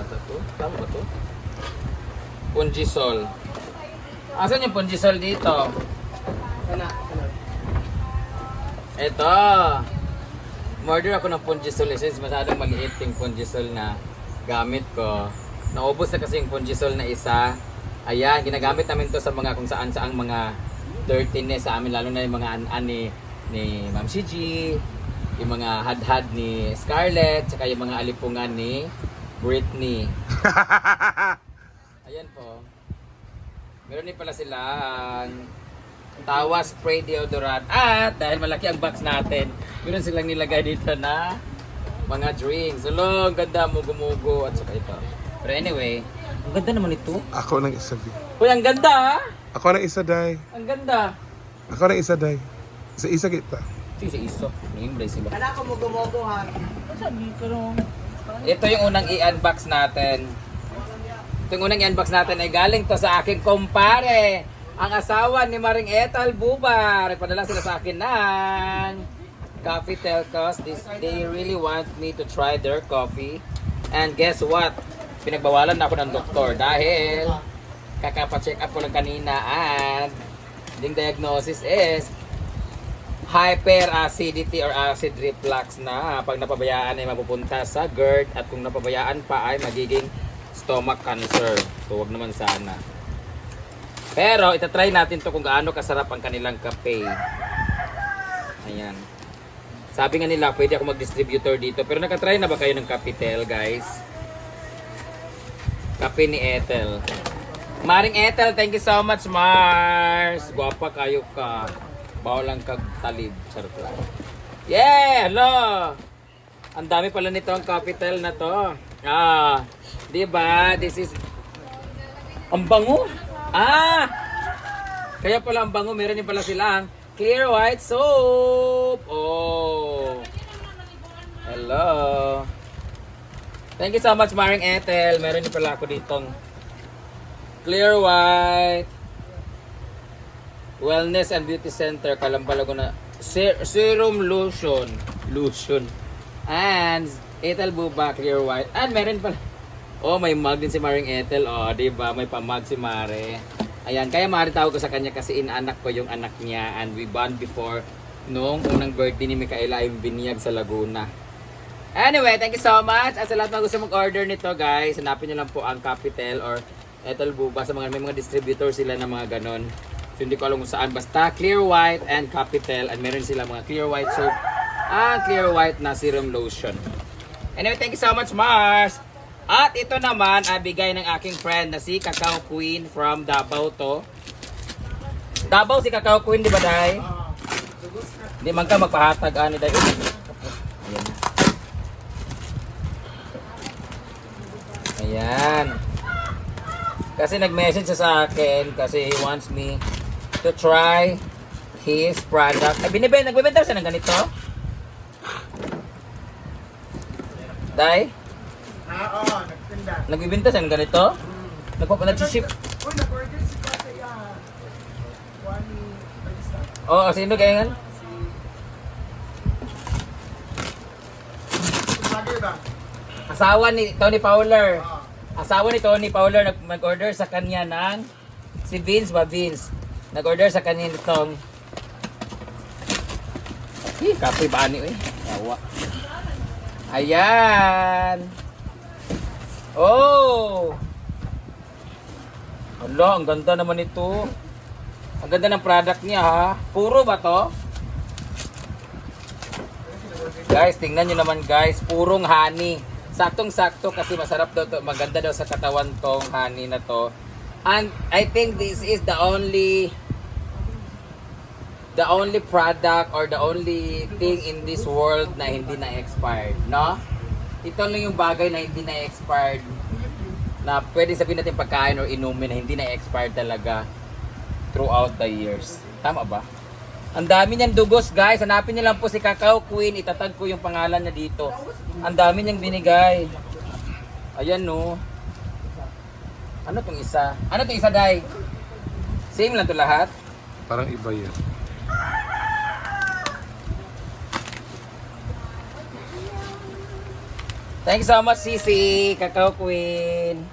yata to. Tama ba to? Pungisol. Asan yung Pungisol dito? Kana. Ito. Murder ako ng Pungisol eh, since masyadong maliit yung Pungisol na gamit ko. Naubos na kasi yung Pungisol na isa. Ayan, ginagamit namin to sa mga kung saan saang mga dirtiness sa amin, lalo na yung mga an-an ni, ni Ma'am Shiji, yung mga hadhad ni Scarlett, tsaka yung mga alipungan ni Britney. Ayan po. Meron din pala silang Tawa spray deodorant. At dahil malaki ang box natin, meron silang nilagay dito na mga drinks. Hello, ang ganda, mugo-mugo at saka ito. Pero anyway, ang ganda naman ito. Ako nang isa, Bi. Uy, ang ganda ah! Ako nang isa, day. Ang ganda. Ako nang isa, day. Sa isa kita. Sige, iso. Ningimbre sila. Kana ko mugo-mugo ha. Ito yung unang i-unbox natin. Ito yung unang i-unbox natin ay galing to sa aking kumpare. Ang asawa ni Maring Etal Bubar. Nagpadala sila sa akin ng coffee telcos. This, they really want me to try their coffee. And guess what? Pinagbawalan na ako ng doktor dahil kakapacheck up ko lang kanina and yung diagnosis is hyperacidity or acid reflux na pag napabayaan ay mapupunta sa GERD at kung napabayaan pa ay magiging stomach cancer. So wag naman sana. Pero itatry natin to kung gaano kasarap ang kanilang kape. Ayan. Sabi nga nila, pwede ako mag-distributor dito. Pero nakatry na ba kayo ng Capitel, guys? Kape ni Ethel. Maring Ethel, thank you so much, Mars. Gwapa kayo ka. Bawal lang kag talib. Charot lang. Yeah! Hello! Ang dami pala nito ang Capitel na to. Ah, di ba? This is... Ang bango! Ah! Kaya pala ang bango, meron din pala silang clear white soap. Oh. Hello. Thank you so much, Maring Ethel. Meron din pala ako ditong clear white wellness and beauty center Kalambalago na Ser- serum lotion lotion and Ethel Buba clear white and meron pala Oh, may mug din si Maring Ethel. Oh, di ba? May pamag si Mare. Ayan, kaya Mare tawag ko sa kanya kasi inaanak ko yung anak niya and we bond before nung unang birthday ni Micaela yung binyag sa Laguna. Anyway, thank you so much. At sa lahat na gusto mag-order nito, guys, hanapin niyo lang po ang Capitel or Ethel Buba sa mga may mga distributor sila ng mga ganon. Hindi ko alam kung saan. Basta clear white and Capitel and meron sila mga clear white soap and clear white na serum lotion. Anyway, thank you so much, Mars. At ito naman ay bigay ng aking friend na si Cacao Queen from Davao to. Davao si Cacao Queen, di ba, Day? Di man ka magpahatag, ano, Day? Ayan. Ayan. Kasi nag-message siya sa akin kasi he wants me to try his product. Ay, binibenta, nagbibenta siya ng ganito? Day? Ah, oo, nagtinda. Nagbibenta siya ng ganito? Nagpapa nag-ship. Uy, nag-order si Kate ya. Wani, Palista. Oo, oh, sino kaya nga? Asawa ni Tony Fowler. Asawa ni Tony Fowler nag- nag-order sa kanya ng si Vince ba Vince? Nag-order sa kanya nitong Hi, kapoy ba ani eh? Ayan. Oh. Hala, ang ganda naman ito. Ang ganda ng product niya ha. Puro ba to? Guys, tingnan nyo naman guys. Purong honey. Saktong-sakto kasi masarap daw to. Maganda daw sa katawan tong honey na to. And I think this is the only the only product or the only thing in this world na hindi na expired, no? Ito lang yung bagay na hindi na expired na pwede sabihin natin pagkain or inumin na hindi na expired talaga throughout the years. Tama ba? Ang dami niyang dugos, guys. Hanapin niyo lang po si Cacao Queen. Itatag ko yung pangalan niya dito. Ang dami niyang binigay. Ayan, no. Ano tong isa? Ano tong isa, Day? Same lang to lahat? Parang iba yan. Thank you so much, Sisi. Kakao Queen.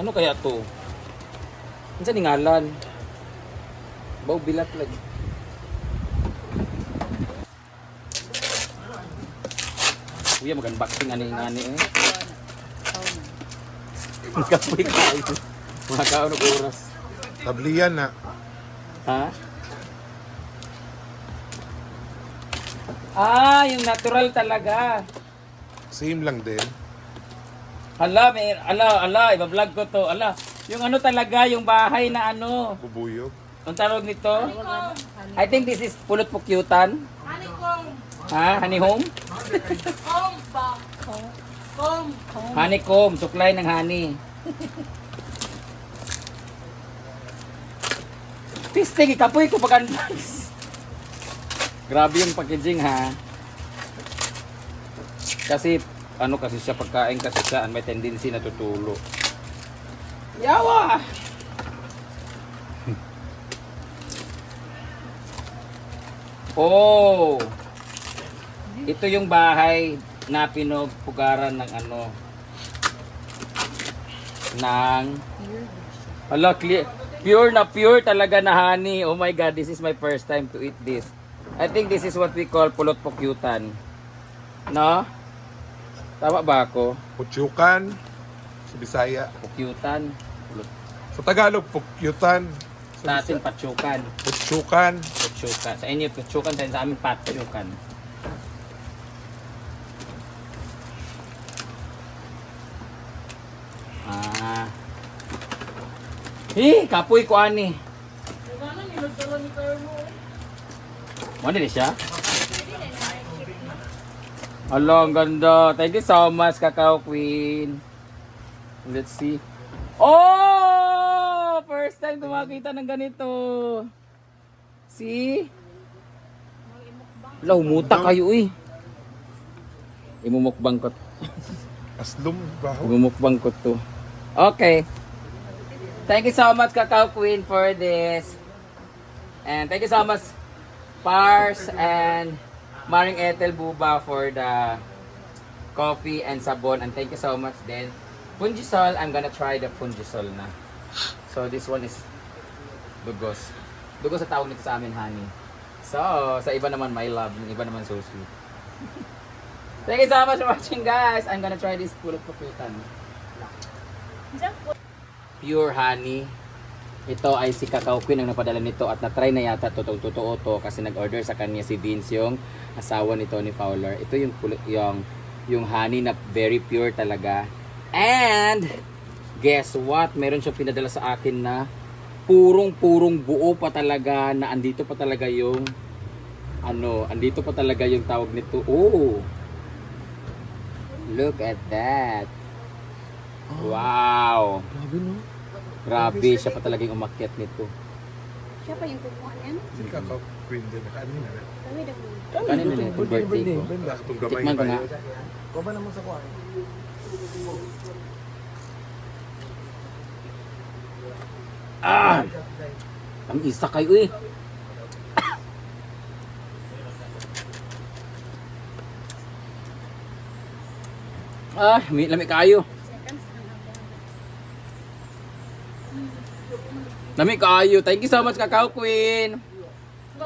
Ano kaya to? Ano sa ngalan? Baw bilat lagi. Kuya, mag-unboxing ani ngani eh. Kapoy kayo. Mga kaon og oras. Tabliyan na. Ha? Ah, yung natural talaga. Same lang din. Hala, may, ala, ala, iba-vlog ko to. Ala, yung ano talaga, yung bahay na ano. Bubuyog. Ang tawag nito? I think this is pulot pukyutan. Honeycomb. Ha? Honey home? Comb ba? Comb. Honeycomb, suklay ng honey. Pisting, ikapoy ko pag unbox. Grabe yung packaging ha. Kasi, ano kasi siya pagkain kasi siya may tendency na tutulo. Yawa! oh! Ito yung bahay na pinagpugaran ng ano ng Hala, clear. Pure na pure talaga na honey. Oh my god, this is my first time to eat this. I think this is what we call pulot pukyutan. No? Tama ba ako? Putyukan. Sa Bisaya. Pukyutan. Pulot. Sa Tagalog, pukyutan. Sa atin patsukan. Putyukan. Patsukan. Sa inyo patsukan, sa sa amin patsukan. Eh, kapoy ko ani. Nilagdala ni siya? Hala, ang ganda. Thank you so much, Kakao Queen. Let's see. Oh! First time ko makita ng ganito. See? Hala, umuta kayo eh. Imumukbang ko. Aslum baho. Imumukbang ko to. Okay. Thank you so much, Kakao Queen, for this. And thank you so much, Pars and Maring Ethel Buba for the coffee and sabon. And thank you so much then. Fungisol, I'm gonna try the Fungisol na. So this one is dugos. Dugos sa tawag nito sa amin, honey. So, sa iba naman, my love. Yung iba naman, so sweet. thank you so much for watching, guys. I'm gonna try this pulot puputan. Pure honey. Ito ay si Kakao Queen ang napadala nito at na-try na yata totoo totoo to kasi nag-order sa kanya si Vince yung asawa ni Tony Fowler. Ito yung yung yung honey na very pure talaga. And guess what? Meron siyang pinadala sa akin na purong-purong buo pa talaga na andito pa talaga yung ano, andito pa talaga yung tawag nito. Oh. Look at that. Wow. Grabe siya pa talaga yung umakyat nito. Siya pa yung kukuha niyan. Si Kakao Queen din. Ano na? Kami daw. Kanino na birthday ko. Tikman ko nga. yun. Ko ba naman sa kuha? Ah! Ang isa kayo eh. Ah, may lami kayo. Seconds lang ako. Lami kayo. Thank you so much, Kakao Queen. Ka.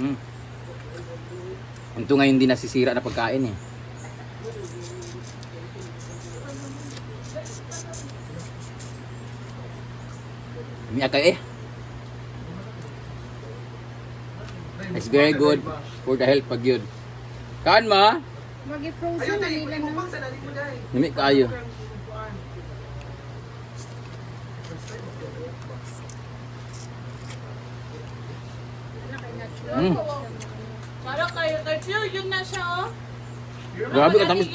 Hmm. Ito ngayon din nasisira na pagkain eh. Umiyak kayo eh. It's very good for the health pag yun. Kaan ma? Mag-frozen na nila na. Nami kayo. Wala kay natural. Mm. Para kayo, kay Pure, yun na siya, oh. Grabe ka tamis.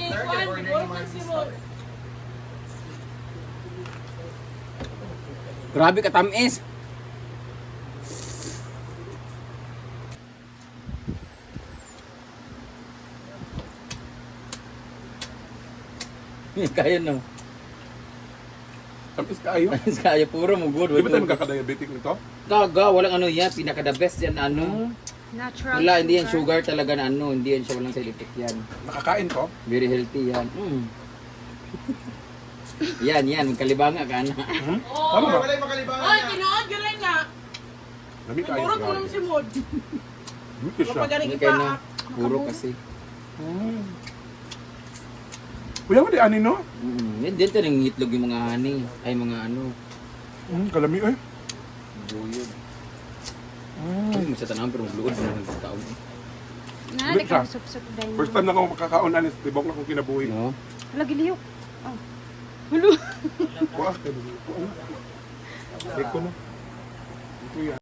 Grabe ka tamis. Kaya no. Tapos kayo. Kaya puro mo good. Di ba tayo magkakadiabetic nito? Gaga, walang ano yan. Pinaka the best yan ano. Natural Wala, hindi yan sugar talaga na ano. Hindi yan siya walang side effect yan. Nakakain ko. Very healthy yan. Mm. yan, yan. Magkalibanga ka na. Tama ba? Wala yung makalibangan Ay, niya. tinood ka rin na. Lamig kayo. Puro tulong si Mod. Ka siya. Kapagaling Hindi kayo na. ipa. Puro kasi. Mm. Kuya, wala ani no? Mm. Yan dito nang itlog yung mga honey. Ay, mga ano. Mm, kalami eh. Buyod. Mm. Ay, sa tanawin pero magluod na lang sa taon. Na, di ka ka. sup-sup dahil. First time na ako makakaon anis, tibok na akong kinabuhi. No? Lagi liyo. Oh. Wah, kinabuhi ko. Eko no. Ito yan.